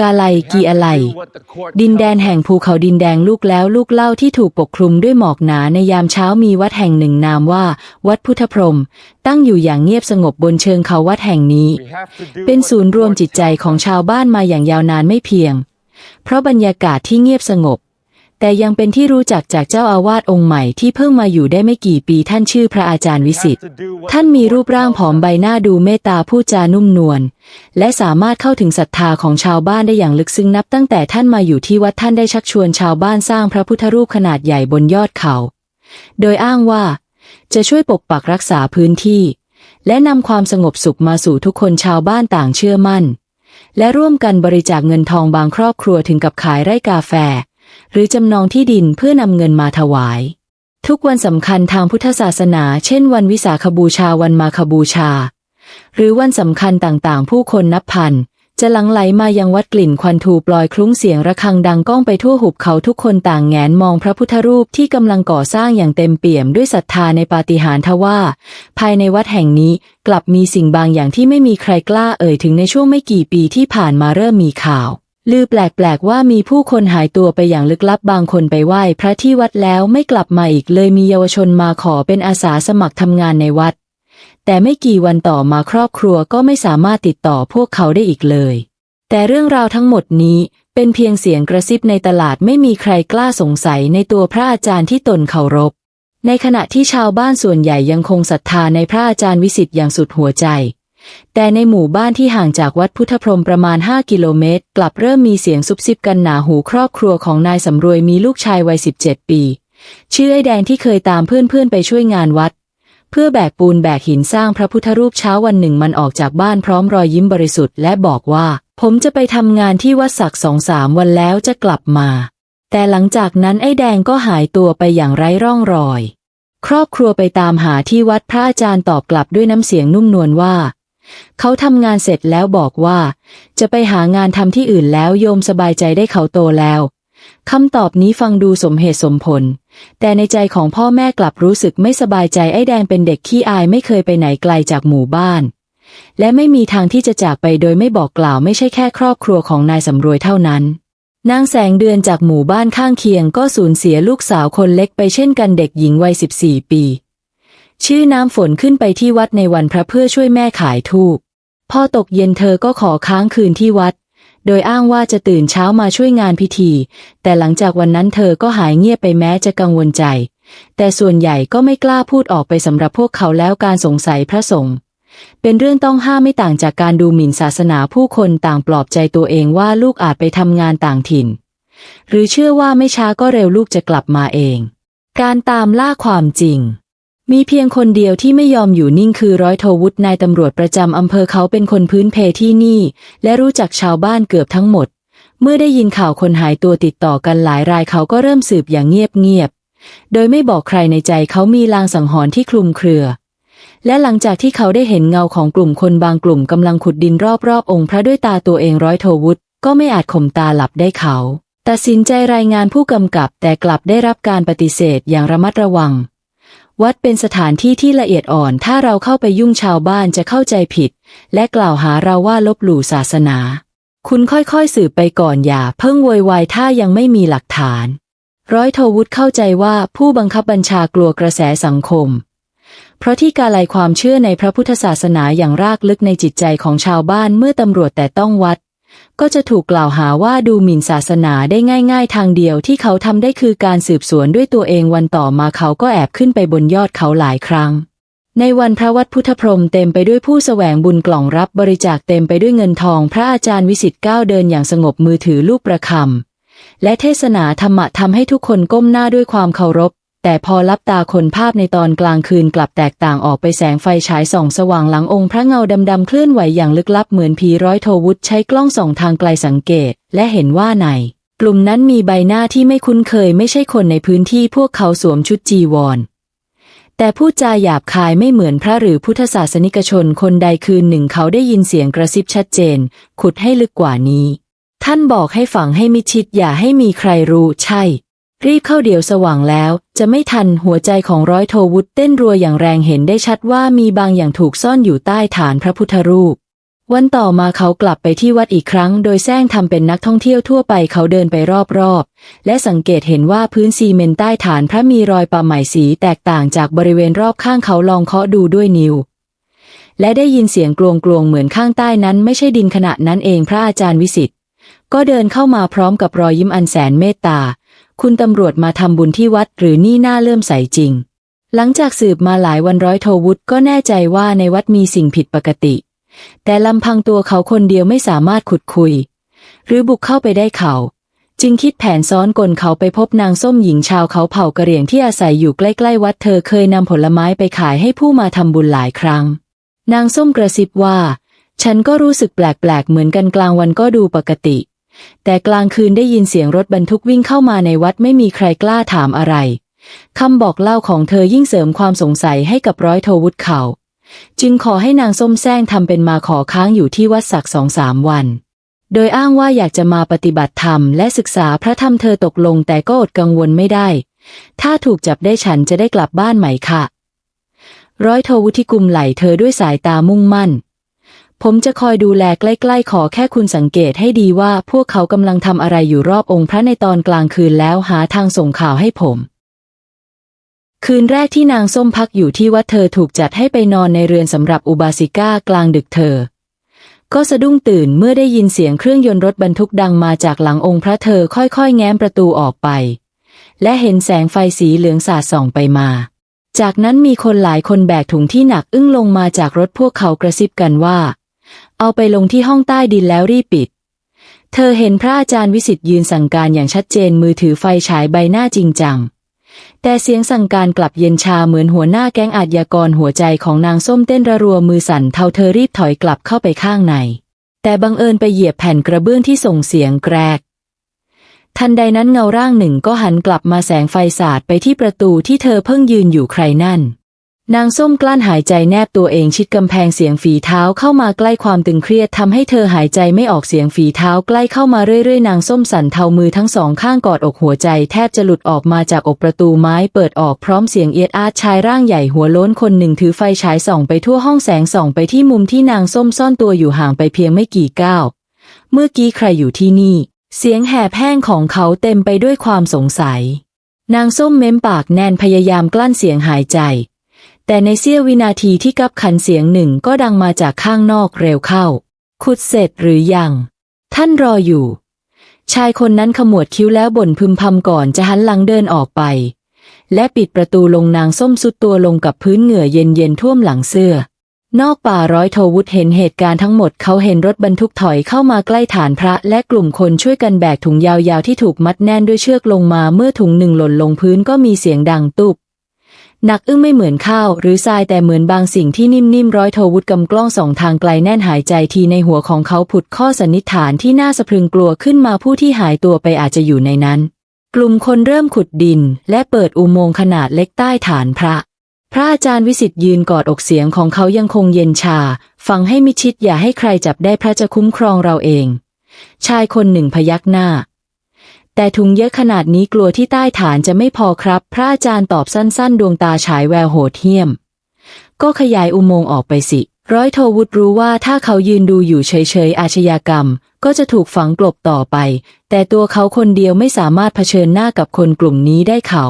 กาไลกีอะไรดินแดนแห่งภูเขาดินแดงลูกแล้วลูกเล่าที่ถูกปกคลุมด้วยหมอกหนาในยามเช้ามีวัดแห่งหนึ่งนามว่า วัดพุทธพรม ตั้งอยู่อย่างเงียบสงบบนเชิงเขาวัดแห่งนี้ เป็นศูนย์รวมจิตใจของชาวบ้านมาอย่างยาวนานไม่เพียง เพราะบรรยากาศที่เงียบสงบ แต่ยังเป็นที่รู้จักจากเจ้าอาวาสองค์ใหม่ที่เพิ่งมาอยู่ได้ไม่กี่ปีท่านชื่อพระอาจารย์วิสิทธิ์ท่านมีรูปร่างผอมใบหน้าดูเมตตาพูดจานุ่มนวลและสามารถเข้าถึงศรัทธาของชาวบ้านได้อย่างลึกซึ้งนับ ตั้งแต่ท่านมาอยู่ที่วัดท่านได้ชักชวนชาวบ้านสร้างพระพุทธรูปขนาดใหญ่บนยอดเขา โดยอ้างว่า จะช่วยปกปักรักษาพื้นที่ และนำความสงบสุขมาสู่ทุกคนชาวบ้านต่างเชื่อมั่น และร่วมกันบริจาคเงินทองบางครอบครัวถึงกับขายไร่กาแฟ หรือจำนองที่ดินเพื่อนำเงินมาถวาย ทุกวันสำคัญทางพุทธศาสนา เช่น วันวิสาขบูชาวันมาคบูชา หรือวันสำคัญต่างๆ ผู้คนนับพันจะหลังไหลมายังวัดกลิ่นควันทูปลอยคลุ้งเสียงระฆังดังก้องไปทั่วหุบเขาทุกคนต่างแงนมองพระพุทธรูปที่กำลังก่อสร้างอย่างเต็มเปี่ยมด้วยศรัทธาในปาฏิหาริย์ทว่า ภายในวัดแห่งนี้กลับมีสิ่งบางอย่างที่ไม่มีใครกล้าเอ่ยถึงในช่วงไม่กี่ปีที่ผ่านมาเริ่มมีข่าว ลือแปลกๆว่ามีผู้คนหายตัวไปอย่างลึกลับบางคนไปไหว้พระที่วัดแล้วไม่กลับมาอีกเลยมีเยาวชนมาขอเป็นอาสาสมัครทำงานในวัด แต่ไม่กี่วันต่อมาครอบครัวก็ไม่สามารถติดต่อพวกเขาได้อีกเลย แต่เรื่องราวทั้งหมดนี้เป็นเพียงเสียงกระซิบในตลาดไม่มีใครกล้าสงสัยในตัวพระอาจารย์ที่ตนเคารพ ในขณะที่ชาวบ้านส่วนใหญ่ยังคงศรัทธาในพระอาจารย์วิสิทธิ์อย่างสุดหัวใจ แต่ในหมู่บ้านที่ห่างจากวัดพุทธพรมประมาณ 5 กิโลเมตร กลับเริ่มมีเสียงซุบซิบกันหนาหูครอบครัวของนายสำรวยมีลูกชายวัย 17 ปี ชื่อไอ้แดงที่เคยตามเพื่อนๆไปช่วยงานวัด เพื่อแบกปูนแบกหินสร้างพระพุทธรูปเช้าวันหนึ่งมันออกจากบ้านพร้อมรอยยิ้มบริสุทธิ์และบอกว่า ผมจะไปทำงานที่วัดศักดิ์สองสามวันแล้วจะกลับมา แต่หลังจากนั้นไอ้แดงก็หายตัวไปอย่างไร้ร่องรอย ครอบครัวไปตามหาที่วัดพระอาจารย์ตอบกลับด้วยน้ำเสียงนุ่มนวลว่า เขาทำงานเสร็จแล้วบอกว่า จะไปหางานทำที่อื่นแล้วโยมสบายใจได้เขาโตแล้วคำตอบนี้ฟังดูสมเหตุสมผล แต่ในใจของพ่อแม่กลับรู้สึกไม่สบายใจไอ้แดงเป็นเด็กขี้อายไม่เคยไปไหนไกลจากหมู่บ้าน และไม่มีทางที่จะจากไปโดยไม่บอกกล่าวไม่ใช่แค่ครอบครัวของนายสำรวยเท่านั้นนางแสงเดือนจากหมู่บ้านข้างเคียงก็สูญเสียลูกสาวคนเล็กไปเช่นกันเด็กหญิงวัย 14 ปี ชื่อน้ำฝนขึ้นไปที่วัดในวันพระเพื่อช่วยแม่ขายทูบพอตกเย็นเธอก็ขอค้างคืนที่วัด โดยอ้างว่าจะตื่นเช้ามาช่วยงานพิธี แต่หลังจากวันนั้นเธอก็หายเงียบไปแม้จะกังวลใจ แต่ส่วนใหญ่ก็ไม่กล้าพูดออกไปสำหรับพวกเขาแล้วการสงสัยพระสงฆ์เป็นเรื่องต้องห้ามไม่ต่างจากการดูหมิ่นศาสนาผู้คนต่างปลอบใจตัวเองว่าลูกอาจไปทำงานต่างถิ่น หรือเชื่อว่าไม่ช้าก็เร็วลูกจะกลับมาเอง การตามล่าความจริง มีเพียงคนเดียวที่ไม่ยอมอยู่นิ่งคือร้อยโทวุฒินายตำรวจประจำอำเภอเขาเป็นคนพื้นเพที่นี่ และรู้จักชาวบ้านเกือบทั้งหมด เมื่อได้ยินข่าวคนหายตัวติดต่อกันหลายรายเขาก็เริ่มสืบอย่างเงียบๆ โดยไม่บอกใครในใจเขามีลางสังหรณ์ที่คลุมเครือ และหลังจากที่เขาได้เห็นเงาของกลุ่มคนบางกลุ่มกำลังขุดดินรอบๆ องค์พระด้วยตาตัวเองร้อยโทวุฒิก็ไม่อาจข่มตาหลับได้เขา ตัดสินใจรายงานผู้กำกับแต่กลับได้รับการปฏิเสธอย่างระมัดระวัง วัดเป็นสถานที่ที่ละเอียดอ่อน ถ้าเราเข้าไปยุ่งชาวบ้านจะเข้าใจผิด และกล่าวหาเราว่าลบหลู่ศาสนา คุณค่อยๆสืบไปก่อนอย่า เพิ่งโวยวายถ้ายังไม่มีหลักฐาน ร้อยโทวุฒิเข้าใจว่าผู้บังคับบัญชากลัวกระแสสังคม เพราะที่กาลายความเชื่อในพระพุทธศาสนาอย่างรากลึกในจิตใจของชาวบ้านเมื่อตำรวจแต่ต้องวัด ก็จะถูกกล่าวหาว่าดูหมิ่นศาสนาได้ง่าย ๆ ทางเดียวที่เขาทำได้คือการสืบสวนด้วยตัวเองวันต่อมาเขาก็แอบขึ้นไปบนยอดเขาหลายครั้ง ในวันพระวัดพุทธพรมเต็มไปด้วยผู้แสวงบุญกล่องรับบริจาคเต็มไปด้วยเงินทอง พระอาจารย์วิสิทธิ์ก้าวเดินอย่างสงบมือถือลูกประคำและเทศนาธรรมะทำให้ทุกคนก้มหน้าด้วยความเคารพ แต่พอลับตาคนภาพในตอนกลางคืนกลับแตกต่างออกไปแสงไฟฉายส่องสว่างหลังองค์พระเงาดำๆเคลื่อนไหวอย่างลึกลับเหมือนผีร้อยโทวุฒิใช้กล้องส่องทางไกลสังเกต และเห็นว่าในกลุ่มนั้นมีใบหน้าที่ไม่คุ้นเคยไม่ใช่คนในพื้นที่พวกเขาสวมชุดจีวร แต่พูดจาหยาบคายไม่เหมือนพระหรือพุทธศาสนิกชนคนใดคืนหนึ่งเขาได้ยินเสียงกระซิบชัดเจน ขุดให้ลึกกว่านี้ ท่านบอกให้ฝังให้มิชิดอย่าให้มีใครรู้ใช่ รีบเข้าเดี๋ยวสว่างแล้ว จะไม่ทันหัวใจของร้อยโทวุฒเต้นรัวอย่างแรงเห็นได้ชัดว่ามีบางอย่างถูกซ่อนอยู่ใต้ฐานพระพุทธรูป วันต่อมาเขากลับไปที่วัดอีกครั้ง โดยแซงทำเป็นนักท่องเที่ยวทั่วไปเขาเดินไปรอบๆ และสังเกตเห็นว่าพื้นซีเมนต์ใต้ฐานพระมีรอยปะไหมสีแตกต่างจากบริเวณรอบข้างเขาลองเคาะดูด้วยนิ้วและได้ยินเสียงกลวงๆเหมือนข้างใต้นั้นไม่ใช่ดินขณะนั้นเองพระอาจารย์วิสิตก็เดินเข้ามาพร้อมกับรอยยิ้มอันแสนเมตตา คุณตำรวจมาทำบุญที่วัดหรือนี่น่าเลื่มใสจริง หลังจากสืบมาหลายวันร้อยโทวุฒิก็แน่ใจว่าในวัดมีสิ่งผิดปกติ แต่ลำพังตัวเขาคนเดียวไม่สามารถขุดคุย หรือบุกเข้าไปได้เขา จึงคิดแผนซ้อนกลเขาไปพบนางส้มหญิงชาวเขาเผ่ากะเหรี่ยงที่อาศัยอยู่ใกล้ๆวัดเธอเคยนำผลไม้ไปขายให้ผู้มาทำบุญหลายครั้ง นางส้มกระซิบว่า ฉันก็รู้สึกแปลกๆเหมือนกันกลางวันก็ดูปกติ แต่กลางคืนได้ยินเสียงรถบรรทุกวิ่งเข้ามาในวัดไม่มีใครกล้าถามอะไรคำบอกเล่าของเธอยิ่งเสริมความสงสัยให้กับร้อยโทวุฒิเขา จึงขอให้นางส้มแซงทำเป็นมาขอค้างอยู่ที่วัดสักสองสามวัน โดยอ้างว่าอยากจะมาปฏิบัติธรรมและศึกษาพระธรรมเธอตกลงแต่ก็อดกังวลไม่ได้ ถ้าถูกจับได้ฉันจะได้กลับบ้านไหมคะร้อยโทวุฒิกุมไหลเธอด้วยสายตามุ่งมั่น ผมจะคอยดูแลใกล้ๆ ขอแค่คุณสังเกตให้ดีว่าพวกเขากำลังทำอะไรอยู่รอบองค์พระในตอนกลางคืนแล้วหาทางส่งข่าวให้ผม คืนแรกที่นางส้มพักอยู่ที่วัดเธอถูกจัดให้ไปนอนในเรือนสำหรับอุบาสิก้ากลางดึกเธอ ก็สะดุ้งตื่นเมื่อได้ยินเสียงเครื่องยนต์รถบรรทุกดังมาจากหลังองค์พระเธอค่อยๆ แง้มประตูออกไป และเห็นแสงไฟสีเหลืองสาดส่องไปมาจากนั้นมีคนหลายคนแบกถุงที่หนักอึ้งลงมาจากรถพวกเขากระซิบกันว่า เอาไปลงที่ห้องใต้ดินแล้วรีบปิด เธอเห็นพระอาจารย์วิสิตยืนสั่งการอย่างชัดเจนมือถือไฟฉายใบหน้าจริงจัง แต่เสียงสั่งการกลับเย็นชาเหมือนหัวหน้าแก๊งอาชญากรหัวใจของนางส้มเต้นระรัวมือสั่นเทาเธอรีบถอยกลับเข้าไปข้างใน แต่บังเอิญไปเหยียบแผ่นกระเบื้องที่ส่งเสียงแกรกทันใดนั้นเงาร่างหนึ่งก็หันกลับมาแสงไฟสาดไปที่ประตูที่เธอเพิ่งยืนอยู่ใครนั่น นางส้มกลั้นหายใจแนบตัวเองชิดกำแพงเสียงฝีเท้าเข้ามาใกล้ความตึงเครียดทำให้เธอหายใจไม่ออกเสียงฝีเท้าใกล้เข้ามาเรื่อยๆ นางส้มสั่นเทามือทั้งสองข้างกอดอกหัวใจแทบจะหลุดออกมาจากอกประตูไม้เปิดออกพร้อมเสียงเอียดอาดชายร่างใหญ่หัวโล้นคนหนึ่งถือไฟฉายส่องไปทั่วห้องแสงส่องไปที่มุมที่นางส้มซ่อนตัวอยู่ห่างไปเพียงไม่กี่ก้าวเมื่อกี้ใครอยู่ที่นี่ เสียงแหบแห้งของเขาเต็มไปด้วยความสงสัย นางส้มเม้มปากแน่นพยายามกลั้นเสียงหายใจ แต่ในเสี้ยววินาทีที่กับขันเสียงหนึ่งก็ดังมาจากข้างนอกเร็วเข้า ขุดเสร็จหรือยัง ท่านรออยู่ ชายคนนั้นขมวดคิ้วแล้วบ่นพึมพำก่อนจะหันหลังเดินออกไป และปิดประตูลงนางส้มสุดตัวลงกับพื้นเหงื่อเย็นๆท่วมหลังเสื้อ นอกป่าร้อยโทวุฒเห็นเหตุการณ์ทั้งหมดเขาเห็นรถบรรทุกถอยเข้ามาใกล้ฐานพระและกลุ่มคนช่วยกันแบกถุงยาวๆที่ถูกมัดแน่นด้วยเชือกลงมาเมื่อถุงหนึ่งหล่นลงพื้นก็มีเสียงดังตุบ หนักอึ้งไม่เหมือนข้าวหรือทรายแต่เหมือนบางสิ่งที่นิ่มๆร้อยโทวุฒกำกล้องสองทางไกลแน่นหายใจทีในหัวของเขาผุดข้อสันนิษฐานที่น่าสะพรึงกลัวขึ้นมาผู้ที่หายตัวไปอาจจะอยู่ในนั้น กลุ่มคนเริ่มขุดดิน และเปิดอุโมงค์ขนาดเล็กใต้ฐานพระ พระอาจารย์วิสิตยืนกอดอกเสียงของเขายังคงเย็นชา ฟังให้มิชิดอย่าให้ใครจับได้พระจะคุ้มครองเราเอง ชายคนหนึ่งพยักหน้า แต่ถุงเยอะขนาดนี้กลัวที่ใต้ฐานจะไม่พอครับ พระอาจารย์ตอบสั้น ๆ ดวงตาฉายแววโหดเหี้ยม ก็ขยายอุโมงค์ออกไปสิ ร้อยโทวุฒรู้ว่าถ้าเขายืนดูอยู่เฉยๆอาชญากรรม ก็จะถูกฝังกลบต่อไป แต่ตัวเขาคนเดียวไม่สามารถเผชิญหน้ากับคนกลุ่มนี้ได้เขา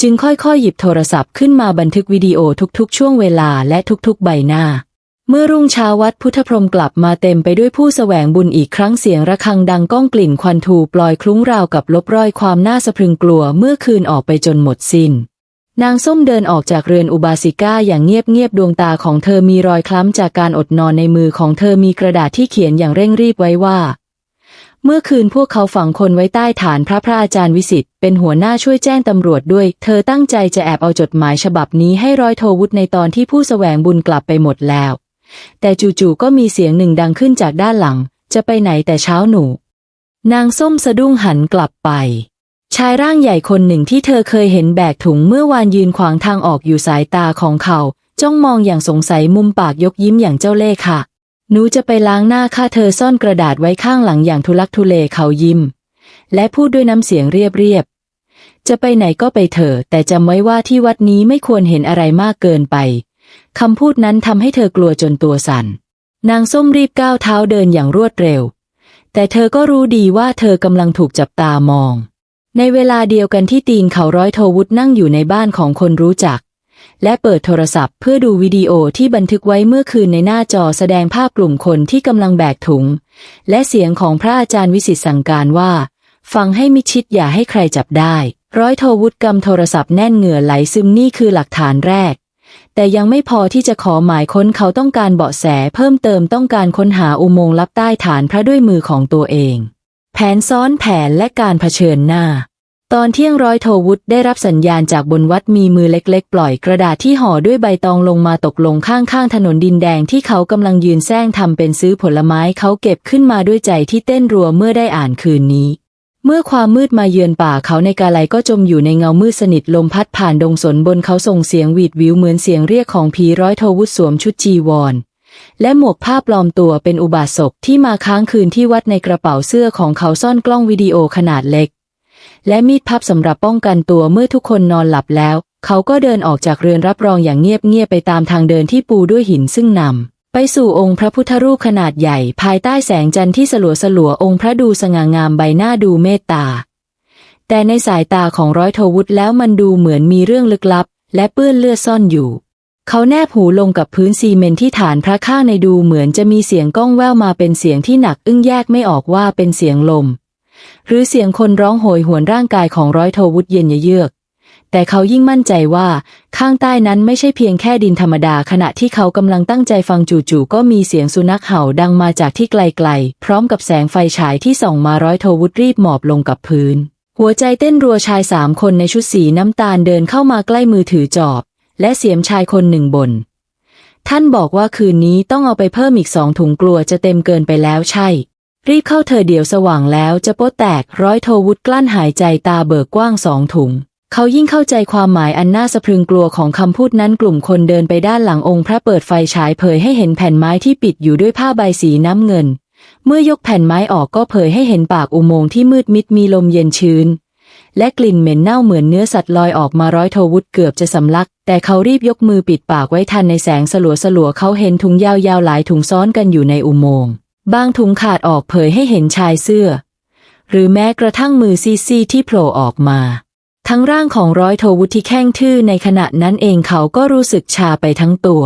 จึงค่อยๆหยิบโทรศัพท์ขึ้นมาบันทึกวิดีโอทุกๆ ช่วงเวลาและทุกๆ ใบหน้า เมื่อรุ่งเช้าวัดพุทธพรหมกลับมาเต็มไปด้วยผู้แสวงบุญอีกครั้งเสียงระฆังดังก้องกลิ่นควันทูปลอยคลุ้งราวกับลบรอยความน่าสะพรึงกลัวเมื่อคืนออกไปจนหมดสิน้น นางส้มเดินออกจากเรือนอุบาสิก้าอย่างเงียบๆดวงตาของเธอมีรอยคล้ำจากการอดนอนในมือของเธอมีกระดาษที่เขียนอย่างเร่งรีบไว้ว่า เมื่อคืนพวกเขาฝังคนไว้ใต้ฐานพระพระอาจารย์วิสิตเป็นหัวหน้าช่วยแจ้งตำรวจด้วย เธอตั้งใจจะแอบเอาจดหมายฉบับนี้ให้ร้อยโทวุฒในตอนที่ผู้แสวงบุญกลับไปหมดแล้ว แต่จู่ๆก็มีเสียงหนึ่งดังขึ้นจากด้านหลัง จะไปไหนแต่เช้าหนู นางส้มสะดุ้งหันกลับไป ชายร่างใหญ่คนหนึ่งที่เธอเคยเห็นแบกถุงเมื่อวานยืนขวางทางออกอยู่สายตาของเขา จ้องมองอย่างสงสัยมุมปากยกยิ้มอย่างเจ้าเล่ห์ค่ะ หนูจะไปล้างหน้าข้าเธอซ่อนกระดาษไว้ข้างหลังอย่างทุลักทุเลเขายิ้ม และพูดด้วยน้ำเสียงเรียบๆจะไปไหนก็ไปเถอะแต่จำไว้ว่าที่วัดนี้ไม่ควรเห็นอะไรมากเกินไป คำพูดนั้นทำให้เธอกลัวจนตัวสั่น นางส้มรีบก้าวเท้าเดินอย่างรวดเร็ว แต่เธอก็รู้ดีว่าเธอกำลังถูกจับตามอง ในเวลาเดียวกันที่ตีนเขาร้อยโทวุฒนั่งอยู่ในบ้านของคนรู้จัก และเปิดโทรศัพท์เพื่อดูวิดีโอที่บันทึกไว้เมื่อคืนในหน้าจอแสดงภาพกลุ่มคนที่กำลังแบกถุง และเสียงของพระอาจารย์วิสิตสั่งการว่า ฟังให้มิชิดอย่าให้ใครจับได้ ร้อยโทวุฒกำโทรศัพท์แน่นเหงื่อไหลซึมนี่คือหลักฐานแรก แต่ยังไม่พอที่จะขอหมายค้นเขาต้องการเบาะแสเพิ่มเติมต้องการค้นหาอุโมงค์ลับใต้ฐานพระด้วยมือของตัวเอง แผนซ้อนแผนและการเผชิญหน้า ตอนเที่ยงร้อยโทวุฒได้รับสัญญาณจากบนวัดมีมือเล็กๆ ปล่อยกระดาษที่ห่อด้วยใบตองลงมาตกลงข้างๆถนนดินแดงที่เขากำลังยืนแซงทำเป็นซื้อผลไม้เขาเก็บขึ้นมาด้วยใจที่เต้นรัวเมื่อได้อ่านคืนนี้ เมื่อความมืดมาเยือนป่าเขาในกาไลก็จมอยู่ในเงามืดสนิทลมพัดผ่านดงสนบนเขาส่งเสียงหวีดวิวเหมือนเสียงเรียกของผีร้อยโทวุฒสวมชุดจีวร และหมวกผ้าปลอมตัวเป็นอุบาสกที่มาค้างคืนที่วัดในกระเป๋าเสื้อของเขาซ่อนกล้องวิดีโอขนาดเล็ก และมีดพับสำหรับป้องกันตัวเมื่อทุกคนนอนหลับแล้ว เขาก็เดินออกจากเรือนรับรองอย่างเงียบๆไปตามทางเดินที่ปูด้วยหินซึ่งนำ ไปสู่องค์พระพุทธรูปขนาดใหญ่ ภายใต้แสงจันทร์ที่สลัวสลัวองค์พระดูสง่างามใบหน้าดูเมตตา แต่ในสายตาของร้อยโทวุฒแล้วมันดูเหมือนมีเรื่องลึกลับ และเปื้อนเลือดซ่อนอยู่ เขาแนบหูลงกับพื้นซีเมนต์ที่ฐานพระข้างในดูเหมือนจะมีเสียงก้องแว่วมาเป็นเสียงที่หนักอึ้งแยกไม่ออกว่าเป็นเสียงลม หรือเสียงคนร้องโหยหวนร่างกายของร้อยโทวุฒเย็นเยือก แต่เขายิ่งมั่นใจว่า ข้างใต้นั้นไม่ใช่เพียงแค่ดินธรรมดา ขณะที่เขากำลังตั้งใจฟังจู่ๆก็มีเสียงสุนัขเห่าดังมาจากที่ไกลๆ พร้อมกับแสงไฟฉายที่ส่องมาร้อยโทวุฒรีบหมอบลงกับพื้น หัวใจเต้นรัวชายสามคนในชุดสีน้ำตาลเดินเข้ามาใกล้มือถือจอบ และเสียมชายคนหนึ่งบนท่านบอกว่าคืนนี้ต้องเอาไปเพิ่มอีกสองถุงกลัวจะเต็มเกินไปแล้วใช่ รีบเข้าเธอเดี๋ยวสว่างแล้วจะโป๊ะแตกร้อยโทวุฒกลั้นหายใจตาเบิกกว้างสองถุง เขายิ่งเข้าใจความหมายอันน่าสะพรึงกลัวของคำพูดนั้นกลุ่มคนเดินไปด้านหลังองค์พระเปิดไฟฉายเผยให้เห็นแผ่นไม้ที่ปิดอยู่ด้วยผ้าใบสีน้ำเงิน เมื่อยกแผ่นไม้ออกก็เผยให้เห็นปากอุโมงค์ที่มืดมิดมีลมเย็นชื้น และกลิ่นเหม็นเน่าเหมือนเนื้อสัตว์ลอยออกมาร้อยโทวุฒเกือบจะสำลัก แต่เขารีบยกมือปิดปากไว้ทันในแสงสลัวสลัวๆเขาเห็นถุงยาวๆหลายถุงซ้อนกันอยู่ในอุโมงค์บางถุงขาดออกเผยให้เห็นชายเสื้อ หรือแม้กระทั่งมือซีๆที่โผล่ออกมา ทั้งร่างของร้อยโทวุฒิแข้งทื่อในขณะนั้นเองเขาก็รู้สึกชาไปทั้งตัว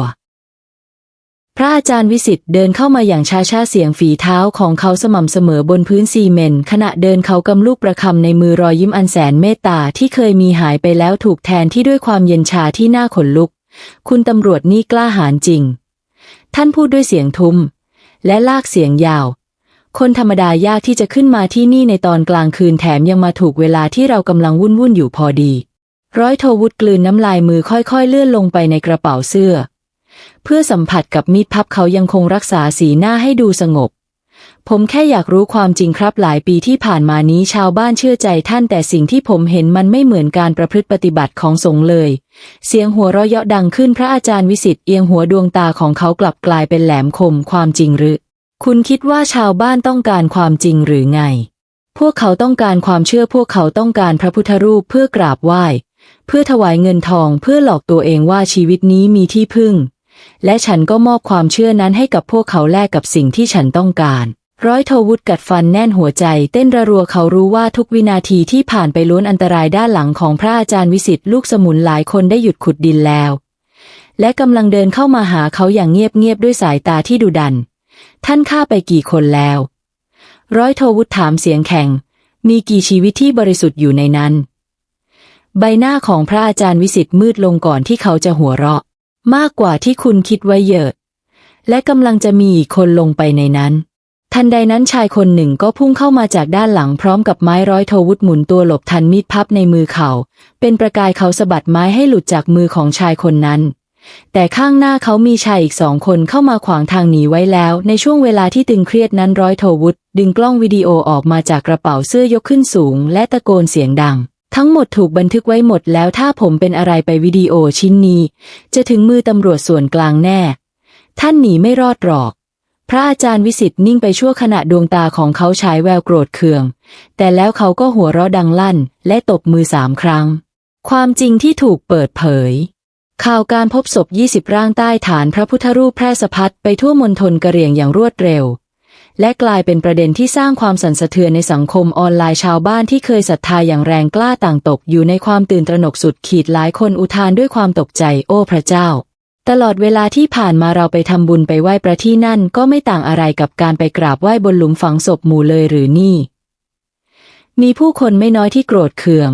พระอาจารย์วิสิทธ์เดินเข้ามาอย่างช้าๆเสียงฝีเท้าของเขาสม่ำเสมอบนพื้นซีเมนต์ขณะเดินเขากำลูกประคำในมือรอยยิ้มอันแสนเมตตาที่เคยมีหายไปแล้วถูกแทนที่ด้วยความเย็นชาที่น่าขนลุก คุณตำรวจนี่กล้าหาญจริง ท่านพูดด้วยเสียงทุ้มและลากเสียงยาว คนธรรมดายากที่จะขึ้นมาที่นี่ในตอนกลางคืนแถมยังมาถูกเวลาที่เรากำลังวุ่นวุ่นอยู่พอดี ร้อยโทวุฒกลืนน้ำลายมือค่อยๆ เลื่อนลงไปในกระเป๋าเสื้อ เพื่อสัมผัสกับมีดพับเขายังคงรักษาสีหน้าให้ดูสงบ ผมแค่อยากรู้ความจริงครับหลายปีที่ผ่านมานี้ชาวบ้านเชื่อใจท่านแต่สิ่งที่ผมเห็นมันไม่เหมือนการประพฤติปฏิบัติของสงฆ์เลย เสียงหัวเราะเยาะดังขึ้นพระอาจารย์วิสิตเอียงหัวดวงตาของเขากลับกลายเป็นแหลมคมความจริงหรือ คุณคิดว่าชาวบ้านต้องการความจริงหรือไง พวกเขาต้องการความเชื่อพวกเขาต้องการพระพุทธรูปเพื่อกราบไหว้ เพื่อถวายเงินทองเพื่อหลอกตัวเองว่าชีวิตนี้มีที่พึ่ง และฉันก็มอบความเชื่อนั้นให้กับพวกเขาแลกกับสิ่งที่ฉันต้องการ ร้อยโทวุฒกัดฟันแน่นหัวใจ เต้นระรัวเขารู้ว่าทุกวินาทีที่ผ่านไปล้วนอันตรายด้านหลังของพระอาจารย์วิสิตลูกสมุนหลายคนได้หยุดขุดดินแล้ว และกำลังเดินเข้ามาหาเขาอย่างเงียบๆด้วยสายตาที่ดุดัน ท่านฆ่าไปกี่คนแล้ว ร้อยโทวุฒถามเสียงแข็ง มีกี่ชีวิตที่บริสุทธิ์อยู่ในนั้น ใบหน้าของพระอาจารย์วิสิตมืดลงก่อนที่เขาจะหัวเราะ มากกว่าที่คุณคิดไว้เยอะ และกำลังจะมีอีกคนลงไปในนั้น ทันใดนั้นชายคนหนึ่งก็พุ่งเข้ามาจากด้านหลังพร้อมกับไม้ร้อยโทวุธหมุนตัวหลบทันมีดพับในมือเขา เป็นประกายเขาสะบัดไม้ให้หลุดจากมือของชายคนนั้น แต่ข้างหน้าเขามีชายอีกสองคนเข้ามาขวางทางหนีไว้แล้ว ในช่วงเวลาที่ตึงเครียดนั้นร้อยโทวุธดึงกล้องวิดีโอออกมาจากกระเป๋าเสื้อยกขึ้นสูง และตะโกนเสียงดัง ทั้งหมดถูกบันทึกไว้หมดแล้วถ้าผมเป็นอะไรไปวิดีโอชิ้นนี้ จะถึงมือตำรวจส่วนกลางแน่ ท่านหนีไม่รอดหรอกพระอาจารย์วิสิตนิ่งไปชั่วขณะดวงตาของเขาฉายแววโกรธเคือง แต่แล้วเขาก็หัวเราะดังลั่น และตบมือสามครั้ง ความจริงที่ถูกเปิดเผย ข่าวการพบศพ 20 ร่างใต้ฐานพระพุทธรูปแพร่สะพัดไปทั่วมณฑลกะเหรี่ยงอย่างรวดเร็ว และกลายเป็นประเด็นที่สร้างความสั่นสะเทือนในสังคมออนไลน์ชาวบ้านที่เคยศรัทธาอย่างแรงกล้าต่างตกอยู่ในความตื่นตระหนกสุดขีดหลายคนอุทานด้วยความตกใจ โอ้พระเจ้า ตลอดเวลาที่ผ่านมาเราไปทำบุญไปไหว้พระที่นั่นก็ไม่ต่างอะไรกับการไปกราบไหว้บนหลุมฝังศพหมู่เลยหรือนี่ มีผู้คนไม่น้อยที่โกรธเคือง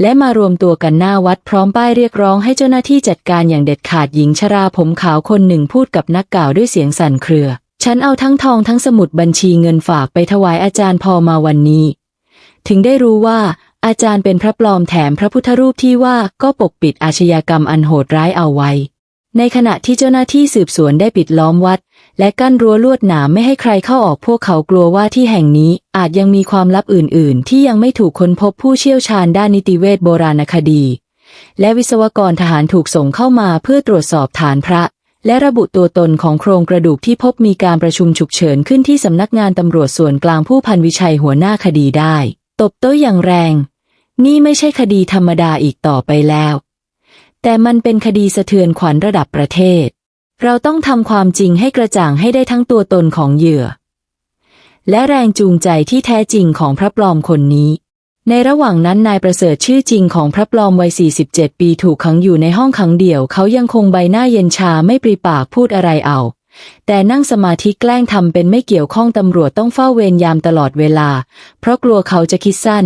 และมารวมตัวกันหน้าวัดพร้อมป้ายเรียกร้องให้เจ้าหน้าที่จัดการอย่างเด็ดขาดหญิงชราผมขาวคนหนึ่งพูดกับนักกล่าวด้วยเสียงสั่นเครือ ฉันเอาทั้งทองทั้งสมุดบัญชีเงินฝากไปถวายอาจารย์พอมาวันนี้ ถึงได้รู้ว่า อาจารย์เป็นพระปลอมแถมพระพุทธรูปที่ว่าก็ปกปิดอาชญากรรมอันโหดร้ายเอาไว้ ในขณะที่เจ้าหน้าที่สืบสวนได้ปิดล้อมวัด และกั้นรั้วลวดหนามไม่ให้ใครเข้าออกพวกเขากลัวว่าที่แห่งนี้อาจยังมีความลับอื่น ๆ ที่ยังไม่ถูกค้นพบผู้เชี่ยวชาญด้านนิติเวชโบราณคดี และวิศวกรทหารถูกส่งเข้ามาเพื่อตรวจสอบฐานพระ และระบุตัวตนของโครงกระดูกที่พบมีการประชุมฉุกเฉินขึ้นที่สำนักงานตำรวจส่วนกลางผู้พันวิชัยหัวหน้าคดีได้ ตบโต้อย่างแรง นี่ไม่ใช่คดีธรรมดาอีกต่อไปแล้ว แต่มันเป็นคดีสะเทือนขวัญระดับประเทศ เราต้องทำความจริงให้กระจ่างให้ได้ทั้งตัวตนของเหยื่อ และแรงจูงใจที่แท้จริงของพระปลอมคนนี้ ในระหว่างนั้นนายประเสริฐชื่อจริงของพระปลอมวัย 47 ปีถูกขังอยู่ในห้องขังเดี่ยว เขายังคงใบหน้าเย็นชาไม่ปริปากพูดอะไรเอา แต่นั่งสมาธิแกล้งทำเป็นไม่เกี่ยวข้องตำรวจต้องเฝ้าเวรยามตลอดเวลา เพราะกลัวเขาจะคิดสั้น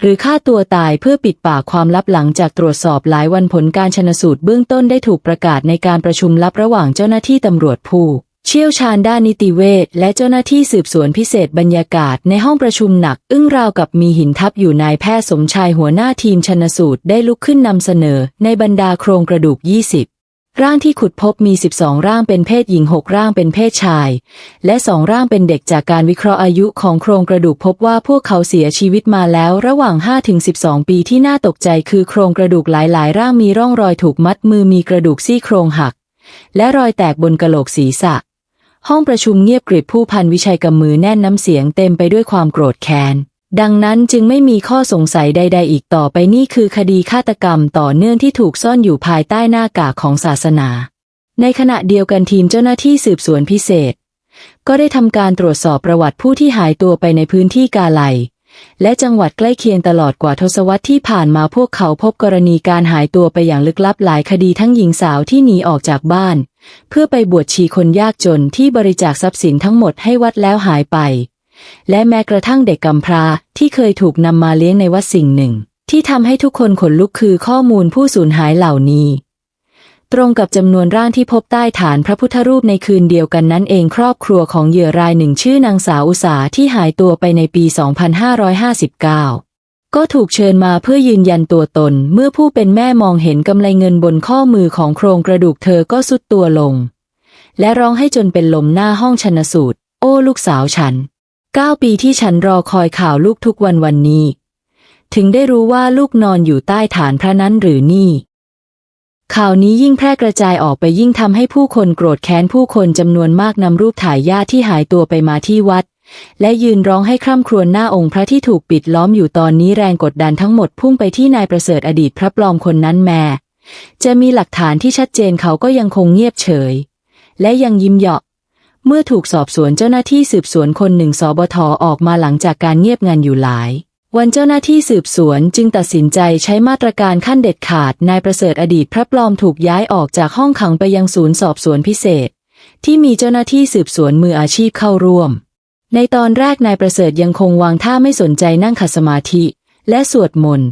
หรือฆ่าตัวตายเพื่อปิดปากความลับหลังจากตรวจสอบหลายวันผลการชนสูตรเบื้องต้นได้ถูกประกาศในการประชุมลับระหว่างเจ้าหน้าที่ตำรวจผู้เชี่ยวชาญด้านนิติเวชและเจ้าหน้าที่สืบสวนพิเศษบรรยากาศในห้องประชุมหนัก อึ้งราวกับมีหินทับอยู่นายแพทย์สมชายหัวหน้าทีมชนสูตรได้ลุกขึ้นนำเสนอในบรรดาโครงกระดูก 20 ร่างที่ขุดพบมี 12 ร่างเป็นเพศหญิง 6 ร่างเป็นเพศชาย และ 2 ร่างเป็นเด็กจากการวิเคราะห์อายุของโครงกระดูกพบว่าพวกเขาเสียชีวิตมาแล้วระหว่าง 5-12 ปีที่น่าตกใจคือโครงกระดูกหลายๆ ร่างมีร่องรอยถูกมัดมือมีกระดูกซี่โครงหัก และรอยแตกบนกะโหลกศีรษะ ห้องประชุมเงียบกริบผู้พันวิชัยกำมือแน่นน้ำเสียงเต็มไปด้วยความโกรธแค้น ดังนั้นจึงไม่มีข้อสงสัยใด ๆ อีกต่อไปนี่คือคดีฆาตกรรมต่อเนื่องที่ถูกซ่อนอยู่ภายใต้หน้ากากของศาสนา ในขณะเดียวกันทีมเจ้าหน้าที่สืบสวนพิเศษ ก็ได้ทำการตรวจสอบประวัติผู้ที่หายตัวไปในพื้นที่กาไลและจังหวัดใกล้เคียงตลอดกว่าทศวรรษที่ผ่านมาพวกเขาพบกรณีการหายตัวไปอย่างลึกลับหลายคดีทั้งหญิงสาวที่หนีออกจากบ้าน เพื่อไปบวชชีคนยากจนที่บริจาคทรัพย์สินทั้งหมดให้วัดแล้วหายไป และแม้กระทั่งเด็กกำพร้าที่เคยถูกนำมาเลี้ยงในวัดสิ่งหนึ่ง ที่ทำให้ทุกคนขนลุกคือข้อมูลผู้สูญหายเหล่านี้ ตรงกับจำนวนร่างที่พบใต้ฐานพระพุทธรูปในคืนเดียวกันนั้นเองครอบครัวของเหยื่อรายหนึ่งชื่อนางสาวอุสาที่หายตัวไปในปี 2559ก็ถูกเชิญมาเพื่อยืนยันตัวตน เมื่อผู้เป็นแม่มองเห็นกำไลเงินบนข้อมือของโครงกระดูกเธอก็สุดตัวลง และร้องให้จนเป็นลมหน้าห้องชนสูตร โอ้ลูกสาวฉัน เก้าปีที่ฉันรอคอยข่าวลูกทุกวันวันนี้ ถึงได้รู้ว่าลูกนอนอยู่ใต้ฐานพระนั้นหรือนี่ ข่าวนี้ยิ่งแพร่กระจายออกไปยิ่งทำให้ผู้คนโกรธแค้นผู้คนจำนวนมากนำรูปถ่ายญาติที่หายตัวไปมาที่วัด และยืนร้องให้คร่ำครวญหน้าองค์พระที่ถูกปิดล้อมอยู่ตอนนี้แรงกดดันทั้งหมดพุ่งไปที่นายประเสริฐอดีตพระปลอมคนนั้นแม่จะมีหลักฐานที่ชัดเจนเขาก็ยังคงเงียบเฉย และยังยิ้มเหยาะ เมื่อถูกสอบสวนเจ้าหน้าที่สืบสวนคนหนึ่งสบทออกมาหลังจากการเงียบงันอยู่หลาย วันเจ้าหน้าที่สืบสวนจึงตัดสินใจใช้มาตรการขั้นเด็ดขาดนายประเสริฐอดีตพระปลอมถูกย้ายออกจากห้องขังไปยังศูนย์สอบสวนพิเศษ ที่มีเจ้าหน้าที่สืบสวนมืออาชีพเข้าร่วม ในตอนแรกนายประเสริฐยังคงวางท่าไม่สนใจนั่งขัดสมาธิ และสวดมนต์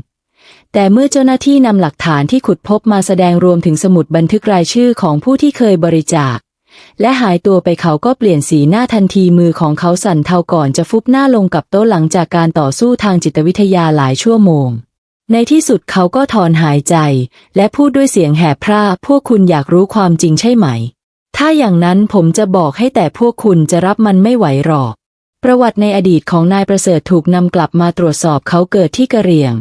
แต่เมื่อเจ้าหน้าที่นำหลักฐานที่ขุดพบมาแสดงรวมถึงสมุดบันทึกรายชื่อของผู้ที่เคยบริจาค และหายตัวไปเขาก็เปลี่ยนสีหน้าทันทีมือของเขาสั่นเทาก่อนจะฟุบหน้าลงกับโต๊ะหลังจากการต่อสู้ทางจิตวิทยาหลายชั่วโมง ในที่สุดเขาก็ถอนหายใจ และพูดด้วยเสียงแหบพร่าพวกคุณอยากรู้ความจริงใช่ไหม ถ้าอย่างนั้นผมจะบอกให้แต่พวกคุณจะรับมันไม่ไหวหรอก ประวัติในอดีตของนายประเสริฐถูกนำกลับมาตรวจสอบเขาเกิดที่กะเหรี่ยง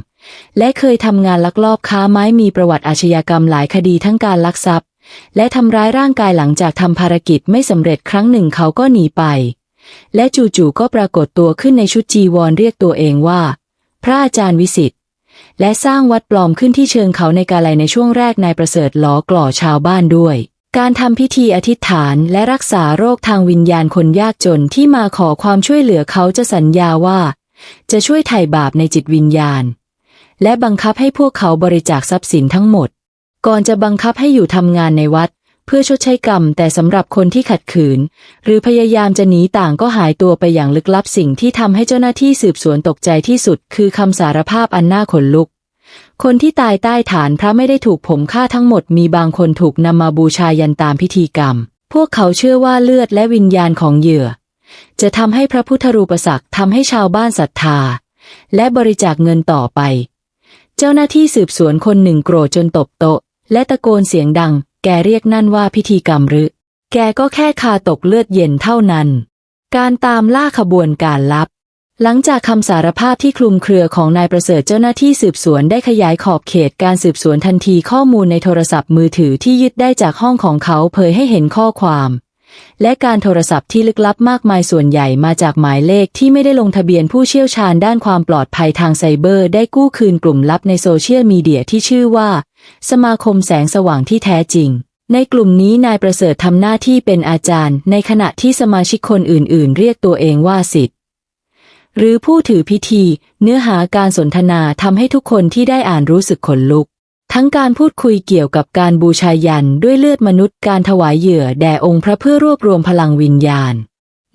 และเคยทำงานลักลอบค้าไม้มีประวัติอาชญากรรมหลายคดีทั้งการลักทรัพย์ และทำร้ายร่างกายหลังจากทำภารกิจไม่สำเร็จครั้งหนึ่งเขาก็หนีไป และจู่ๆก็ปรากฏตัวขึ้นในชุดจีวรเรียกตัวเองว่า พระอาจารย์วิสิทธิ์และสร้างวัดปลอมขึ้นที่เชิงเขาในกาไลในช่วงแรกนายประเสริฐล้อกล่อชาวบ้านด้วย การทำพิธีอธิษฐานและรักษาโรคทางวิญญาณคนยากจนที่มาขอความช่วยเหลือเขาจะสัญญาว่า จะช่วยไถ่บาปในจิตวิญญาณ และบังคับให้พวกเขาบริจาคทรัพย์สินทั้งหมด ก่อนจะบังคับให้อยู่ทำงานในวัด เพื่อชดใช้กรรม แต่สำหรับคนที่ขัดขืน หรือพยายามจะหนีต่างก็หายตัวไปอย่างลึกลับสิ่งที่ทำให้เจ้าหน้าที่สืบสวนตกใจที่สุด คือคำสารภาพอันน่าขนลุก คนที่ตายใต้ฐานพระไม่ได้ถูกผมฆ่าทั้งหมดมีบางคนถูกนำมาบูชายันตามพิธีกรรม พวกเขาเชื่อว่าเลือดและวิญญาณของเหยื่อ จะทำให้พระพุทธรูปศักดิ์ทำให้ชาวบ้านศรัทธา และบริจาคเงินต่อไป เจ้าหน้าที่สืบสวนคนหนึ่งโกรธจนตบโต๊ะ และตะโกนเสียงดัง แกเรียกนั่นว่าพิธีกรรมหรือ แกก็แค่คาตกเลือดเย็นเท่านั้น การตามล่าขบวนการลับ หลังจากคำสารภาพที่คลุมเครือของนายประเสริฐเจ้าหน้าที่สืบสวนได้ขยายขอบเขตการสืบสวนทันทีข้อมูลในโทรศัพท์มือถือที่ยึดได้จากห้องของเขาเผยให้เห็นข้อความและการโทรศัพท์ที่ลึกลับมากมายส่วนใหญ่มาจากหมายเลขที่ไม่ได้ลงทะเบียนผู้เชี่ยวชาญด้านความปลอดภัยทางไซเบอร์ ได้กู้คืนกลุ่มลับในโซเชียลมีเดียที่ชื่อว่า สมาคมแสงสว่างที่แท้จริง ในกลุ่มนี้นายประเสริฐทำหน้าที่เป็นอาจารย์ ในขณะที่สมาชิกคนอื่น ๆ เรียกตัวเองว่าสิทธิ์หรือผู้ถือพิธี เนื้อหาการสนทนาทำให้ทุกคนที่ได้อ่านรู้สึกขนลุก ทั้งการพูดคุยเกี่ยวกับการบูชายันด้วยเลือดมนุษย์การถวายเหยื่อแด่องค์พระเพื่อรวบรวมพลังวิญญาณ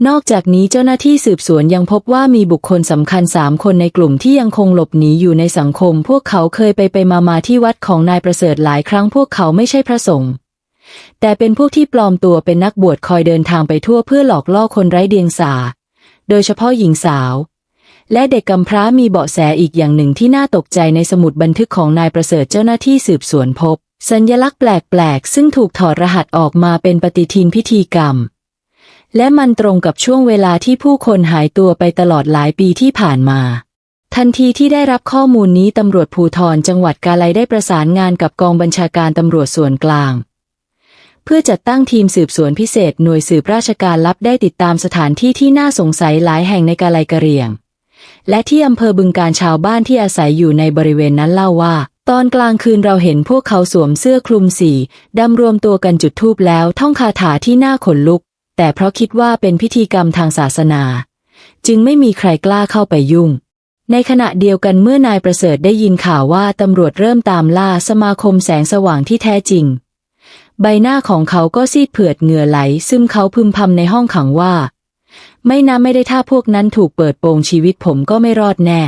นอกจากนี้เจ้าหน้าที่สืบสวนยังพบว่ามีบุคคลสำคัญสามคนในกลุ่มที่ยังคงหลบหนีอยู่ในสังคม พวกเขาเคยไปไปมามาที่วัดของนายประเสริฐหลายครั้งพวกเขาไม่ใช่พระสงฆ์แต่เป็นพวกที่ปลอมตัวเป็นนักบวชคอยเดินทางไปทั่วเพื่อหลอกล่อคนไร้เดียงสา โดยเฉพาะหญิงสาว และเด็กกำพร้ามีเบาะแสอีกอย่างหนึ่งที่น่าตกใจในสมุดบันทึกของนายประเสริฐเจ้าหน้าที่สืบสวนพบ สัญลักษณ์แปลกๆซึ่งถูกถอดรหัสออกมาเป็นปฏิทินพิธีกรรม และมันตรงกับช่วงเวลาที่ผู้คนหายตัวไปตลอดหลายปีที่ผ่านมา ทันทีที่ได้รับข้อมูลนี้ตำรวจภูธรจังหวัดกาไลได้ประสานงานกับกองบัญชาการตำรวจส่วนกลาง เพื่อจัดตั้งทีมสืบสวนพิเศษหน่วยสืบราชการลับได้ติดตามสถานที่ที่น่าสงสัยหลายแห่งในกาไลกะเรียง และที่อำเภอบึงการชาวบ้านที่อาศัยอยู่ในบริเวณนั้นเล่าว่าตอนกลางคืนเราเห็นพวกเขาสวมเสื้อคลุมสีดำรวมตัวกันจุดธูปแล้วท่องคาถาที่น่าขนลุก แต่เพราะคิดว่าเป็นพิธีกรรมทางศาสนา จึงไม่มีใครกล้าเข้าไปยุ่ง ในขณะเดียวกันเมื่อนายประเสริฐได้ยินข่าวว่าตำรวจเริ่มตามล่าสมาคมแสงสว่างที่แท้จริง ใบหน้าของเขาก็ซีดเผือดเหงื่อไหล ซึมเขาพึมพำในห้องขังว่า ไม่นะไม่ได้ถ้าพวกนั้นถูกเปิดโปงชีวิตผมก็ไม่รอดแน่